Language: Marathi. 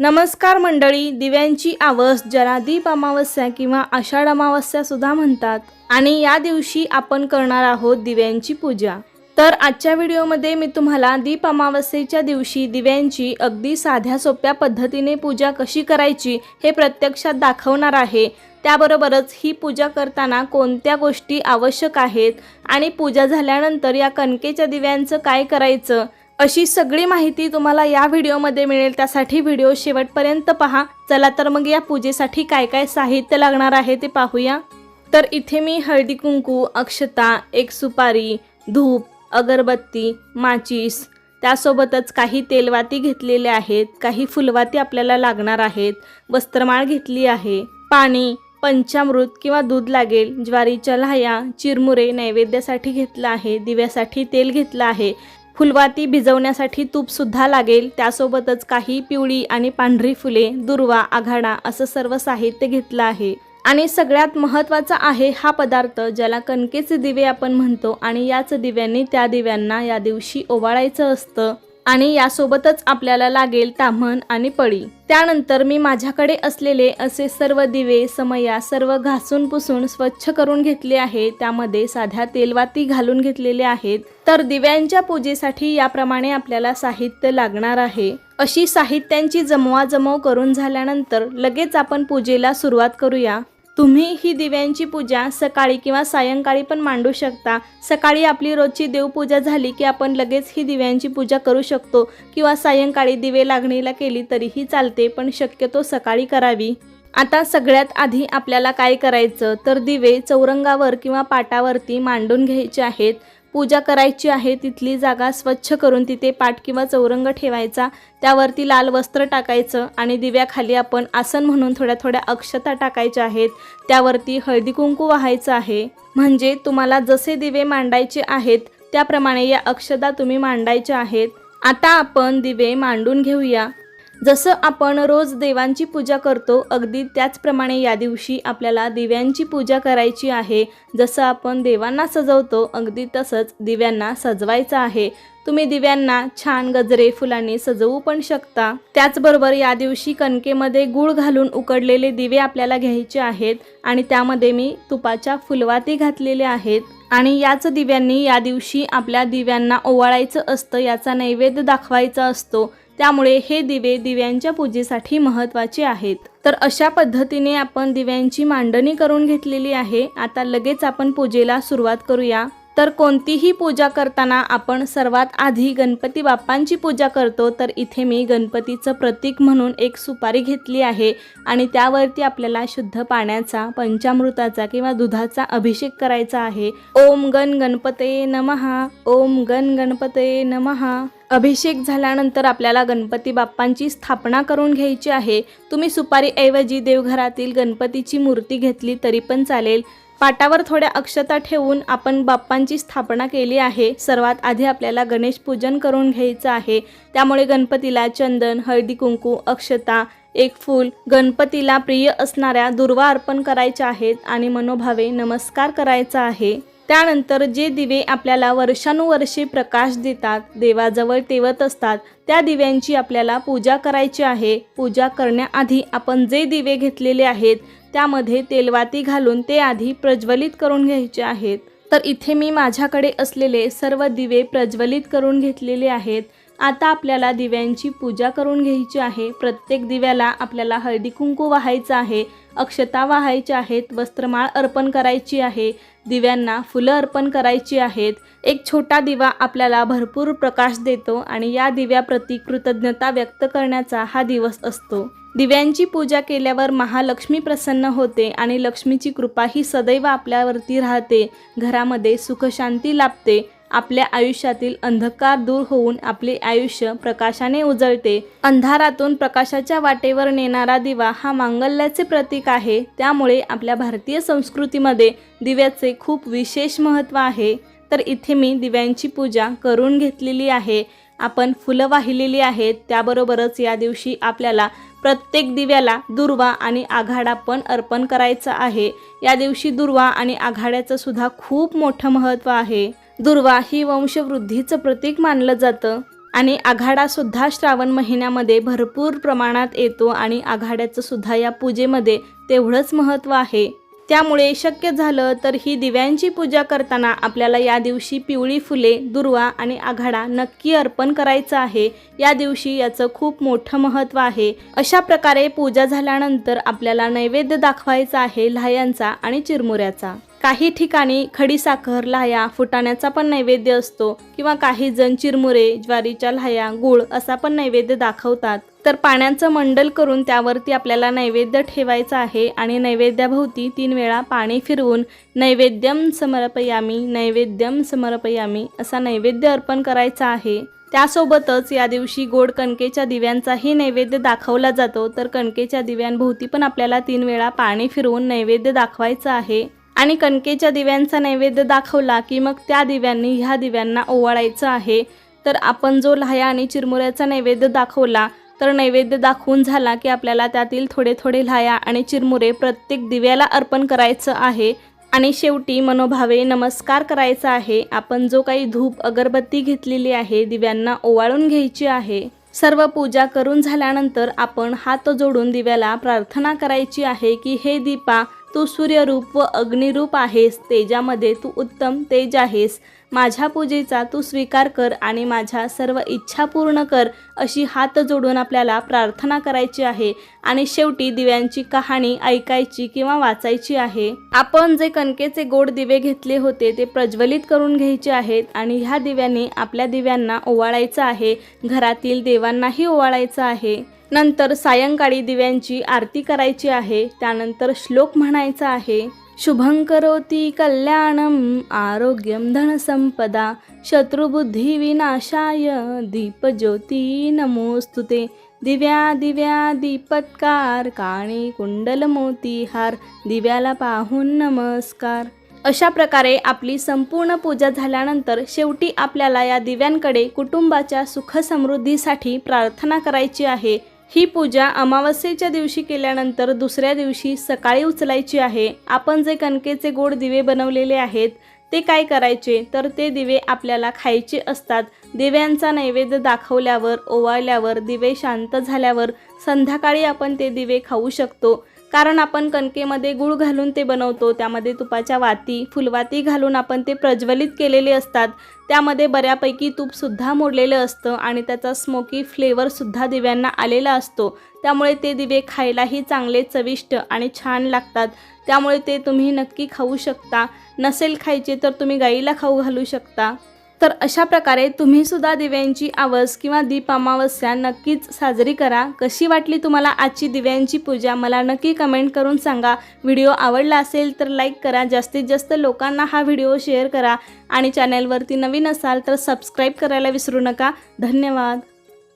नमस्कार मंडळी दिव्यांची आवस ज्याला दीप अमावस्या किंवा आषाढ अमावस्या सुद्धा म्हणतात. आणि या दिवशी आपण करणार आहोत दिव्यांची पूजा. तर आजच्या व्हिडिओमध्ये मी तुम्हाला दीप अमावस्येच्या दिवशी दिव्यांची अगदी साध्या सोप्या पद्धतीने पूजा कशी करायची हे प्रत्यक्षात दाखवणार आहे. त्याबरोबरच ही पूजा करताना कोणत्या गोष्टी आवश्यक आहेत आणि पूजा झाल्यानंतर या कणकेच्या दिव्यांचं काय करायचं अशी सगळी माहिती तुम्हाला या व्हिडिओमध्ये मिळेल. त्यासाठी व्हिडिओ शेवटपर्यंत पहा. चला तर मग या पूजेसाठी काय काय साहित्य लागणार आहे ते पाहूया. तर इथे मी हळदी कुंकू अक्षता एक सुपारी धूप अगरबत्ती माचीस त्यासोबतच काही तेलवाती घेतलेल्या आहेत. काही फुलवाती आपल्याला लागणार आहेत. वस्त्रमाळ घेतली आहे. पाणी पंचामृत किंवा दूध लागेल. ज्वारीच्या लाह्या चिरमुरे नैवेद्यासाठी घेतलं आहे. दिव्यासाठी तेल घेतलं आहे. फुलवाती भिजवण्यासाठी तूपसुद्धा लागेल. त्यासोबतच काही पिवळी आणि पांढरी फुले दुर्वा आघाडा असं सर्व साहित्य घेतलं आहे. आणि सगळ्यात महत्त्वाचा आहे हा पदार्थ ज्याला कणकेचे दिवे आपण म्हणतो आणि याच दिव्यांनी त्या दिव्यांना या दिवशी ओवाळायचं असतं. आणि यासोबतच आपल्याला लागेल ताम्हण आणि पळी. त्यानंतर मी माझ्याकडे असलेले असे सर्व दिवे समया सर्व घासून पुसून स्वच्छ करून घेतले आहे त्यामध्ये साध्या तेलवाती घालून घेतलेले आहेत. तर दिव्यांच्या पूजेसाठी याप्रमाणे आपल्याला साहित्य लागणार आहे. अशी साहित्यांची जमवाजमव करून झाल्यानंतर लगेच आपण पूजेला सुरुवात करूया. तुम्ही ही दिव्यांची पूजा सकाळी किंवा सायंकाळी पण मांडू शकता. सकाळी आपली रोजची देवपूजा झाली की आपण लगेच ही दिव्यांची पूजा करू शकतो किंवा सायंकाळी दिवे लागणीला केली तरीही चालते पण शक्यतो सकाळी करावी. आता सगळ्यात आधी आपल्याला काय करायचं? तर दिवे चौरंगावर किंवा पाटावरती मांडून घ्यायचे आहेत. पूजा करायची आहे तिथली जागा स्वच्छ करून तिथे पाट किंवा चौरंग ठेवायचा त्यावरती लाल वस्त्र टाकायचं आणि दिव्याखाली आपण आसन म्हणून थोड्या थोड्या अक्षता टाकायच्या आहेत त्यावरती हळदी कुंकू वाहायचं आहे. म्हणजे तुम्हाला जसे दिवे मांडायचे आहेत त्याप्रमाणे या अक्षता तुम्ही मांडायच्या आहेत. आता आपण दिवे मांडून घेऊया. जसं आपण रोज देवांची पूजा करतो अगदी त्याचप्रमाणे या दिवशी आपल्याला दिव्यांची पूजा करायची आहे. जसं आपण देवांना सजवतो अगदी तसंच दिव्यांना सजवायचं आहे. तुम्ही दिव्यांना छान गजरे फुलांनी सजवू पण शकता. त्याचबरोबर या दिवशी कणकेमध्ये गूळ घालून उकडलेले दिवे आपल्याला घ्यायचे आहेत आणि त्यामध्ये मी तुपाच्या फुलवाती घातलेल्या आहेत. आणि याच दिव्यांनी या दिवशी आपल्या दिव्यांना ओवाळायचं असतं याचा नैवेद्य दाखवायचा असतो. त्यामुळे हे दिवे दिव्यांच्या पूजेसाठी महत्त्वाचे आहेत. तर अशा पद्धतीने आपण दिव्यांची मांडणी करून घेतलेली आहे. आता लगेच आपण पूजेला सुरुवात करूया. तर कोणतीही पूजा करताना आपण सर्वात आधी गणपती बाप्पांची पूजा करतो तर इथे मी गणपतीचं प्रतीक म्हणून एक सुपारी घेतली आहे आणि त्यावरती आपल्याला शुद्ध पाण्याचा पंचामृताचा किंवा दुधाचा अभिषेक करायचा आहे. ओम गण गणपते नमहा ओम गण गणपते नमहा अभिषेक झाल्यानंतर आपल्याला गणपती बाप्पांची स्थापना करून घ्यायची आहे. तुम्ही सुपारीऐवजी देवघरातील गणपतीची मूर्ती घेतली तरी पण चालेल. पाटावर थोड्या अक्षता ठेवून आपण बाप्पांची स्थापना केली आहे. सर्वात आधी आपल्याला गणेश पूजन करून घ्यायचं आहे. त्यामुळे गणपतीला चंदन हळदी कुंकू अक्षता एक फूल गणपतीला प्रिय असणाऱ्या दुर्वा अर्पण करायच्या आहेत आणि मनोभावे नमस्कार करायचा आहे. त्यानंतर जे दिवे आपल्याला वर्षानुवर्षे प्रकाश देतात देवाजवळ तेवत असतात त्या दिव्यांची आपल्याला पूजा करायची आहे. पूजा करण्याआधी आपण जे दिवे घेतलेले आहेत त्यामध्ये तेलवाती घालून ते आधी प्रज्वलित करून घ्यायचे आहेत. तर इथे मी माझ्याकडे असलेले सर्व दिवे प्रज्वलित करून घेतलेले आहेत. आता आपल्याला दिव्यांची पूजा करून घ्यायची आहे. प्रत्येक दिव्याला आपल्याला हळदी कुंकू वाहायचं आहे. अक्षता वाहायच्या आहेत. वस्त्रमाळ अर्पण करायची आहे. दिव्यांना फुलं अर्पण करायची आहेत. एक छोटा दिवा आपल्याला भरपूर प्रकाश देतो आणि या दिव्याप्रती कृतज्ञता व्यक्त करण्याचा हा दिवस असतो. दिव्यांची पूजा केल्यावर महालक्ष्मी प्रसन्न होते आणि लक्ष्मीची कृपा ही सदैव आपल्यावरती राहते. घरामध्ये सुखशांती लाभते. आपल्या आयुष्यातील अंधकार दूर होऊन आपले आयुष्य प्रकाशाने उजळते. अंधारातून प्रकाशाच्या वाटेवर नेणारा दिवा हा मांगल्याचे प्रतीक आहे. त्यामुळे आपल्या भारतीय संस्कृतीमध्ये दिव्याचे खूप विशेष महत्त्व आहे. तर इथे मी दिव्यांची पूजा करून घेतलेली आहे. आपण फुलं वाहिलेली आहेत त्याबरोबरच या दिवशी आपल्याला प्रत्येक दिव्याला दुर्वा आणि आघाडा पण अर्पण करायचा आहे. या दिवशी दुर्वा आणि आघाड्याचं सुद्धा खूप मोठं महत्त्व आहे. दुर्वा ही वंशवृद्धीचं प्रतीक मानलं जातं आणि आघाडासुद्धा श्रावण महिन्यामध्ये भरपूर प्रमाणात येतो आणि आघाड्याचं सुद्धा या पूजेमध्ये तेवढंच महत्त्व आहे. त्यामुळे शक्य झालं तर ही दिव्यांची पूजा करताना आपल्याला या दिवशी पिवळी फुले दुर्वा आणि आघाडा नक्की अर्पण करायचं आहे. या दिवशी याचं खूप मोठं महत्त्व आहे. अशा प्रकारे पूजा झाल्यानंतर आपल्याला नैवेद्य दाखवायचा आहे लहायांचा आणि चिरमुऱ्याचा. काही ठिकाणी खडीसाखर लाह्या फुटाण्याचा पण नैवेद्य असतो. किंवा काही जण चिरमुरे ज्वारीच्या लाह्या गुळ असा पण नैवेद्य दाखवतात. तर पाण्याचं मंडल करून त्यावरती आपल्याला नैवेद्य ठेवायचं आहे आणि नैवेद्याभोवती तीन वेळा पाणी फिरवून नैवेद्यम समर्पयामी नैवेद्यम समर्पयामी असा नैवेद्य अर्पण करायचा आहे. त्यासोबतच या दिवशी गोड कणकेच्या दिव्यांचाही नैवेद्य दाखवला जातो. तर कणकेच्या दिव्यांभोवती पण आपल्याला तीन वेळा पाणी फिरवून नैवेद्य दाखवायचं आहे. आणि कणकेच्या दिव्यांचा नैवेद्य दाखवला की मग त्या दिव्यांनी ह्या दिव्यांना ओवाळायचं आहे. तर आपण जो लाह्या आणि चिरमुऱ्याचा नैवेद्य दाखवला तर नैवेद्य दाखवून झाला की आपल्याला त्यातील थोडे थोडे लाह्या आणि चिरमुरे प्रत्येक दिव्याला अर्पण करायचं आहे आणि शेवटी मनोभावे नमस्कार करायचा आहे. आपण जो काही धूप अगरबत्ती घेतलेली आहे दिव्यांना ओवाळून घ्यायची आहे. सर्व पूजा करून झाल्यानंतर आपण हात जोडून दिव्याला प्रार्थना करायची आहे की हे दीपा तू सूर्यरूप व अग्निरूप आहेस तेजामध्ये तू उत्तम तेज आहेस. माझ्या पूजेचा तू स्वीकार कर आणि माझ्या सर्व इच्छा पूर्ण कर अशी हात जोडून आपल्याला प्रार्थना करायची आहे. आणि शेवटी दिव्यांची कहाणी ऐकायची किंवा वाचायची आहे. आपण जे कणकेचे गोड दिवे घेतले होते ते प्रज्वलित करून घ्यायचे आहेत आणि ह्या दिव्यांनी आपल्या दिव्यांना ओवाळायचं आहे. घरातील देवांनाही ओवाळायचं आहे. नंतर सायंकाळी दिव्यांची आरती करायची आहे. त्यानंतर श्लोक म्हणायचा आहे. शुभं करोति कल्याणम् आरोग्यम धनसंपदा शत्रुबुद्धिविनाशाय विनाशाय नमोऽस्तु ते। दिव्या दिव्या दीपत्कार काणी कुंडल मोतीहार दिव्याला पाहून नमस्कार। अशा प्रकारे आपली संपूर्ण पूजा झाल्यानंतर शेवटी आपल्याला या दिव्यांकडे कुटुंबाच्या सुखसमृद्धीसाठी प्रार्थना करायची आहे. ही पूजा अमावस्येच्या दिवशी केल्यानंतर दुसऱ्या दिवशी सकाळी उचलायची आहे. आपण जे कणकेचे गोड दिवे बनवलेले आहेत ते काय करायचे? तर ते दिवे आपल्याला खायचे असतात. दिव्यांचा नैवेद्य दाखवल्यावर ओवाळल्यावर दिवे शांत झाल्यावर संध्याकाळी आपण ते दिवे खाऊ शकतो. कारण आपण कणकेमध्ये गुळ घालून ते बनवतो त्यामध्ये तुपाच्या वाती फुलवाती घालून आपण ते प्रज्वलित केलेले असतात. त्यामध्ये बऱ्यापैकी तूपसुद्धा मोडलेलं असतं आणि त्याचा स्मोकी फ्लेवरसुद्धा दिव्यांना आलेला असतो. त्यामुळे ते दिवे खायलाही चांगले चविष्ट आणि छान लागतात. त्यामुळे ते तुम्ही नक्की खाऊ शकता. नसेल खायचे तर तुम्ही गाईला खाऊ घालू शकता. तर अशा प्रकारे तुम्ही सुद्धा दिव्यांची आवस किंवा दीप अमावस्या नक्कीच साजरी करा. कशी वाटली तुम्हाला आजची दिव्यांची पूजा? मला नक्की कमेंट करून सांगा. व्हिडिओ आवडला असेल तर लाईक करा. जास्तीत जास्त लोकांना हा व्हिडिओ शेअर करा. आणि चॅनलवरती नवीन असाल तर सबस्क्राईब करायला विसरू नका. धन्यवाद.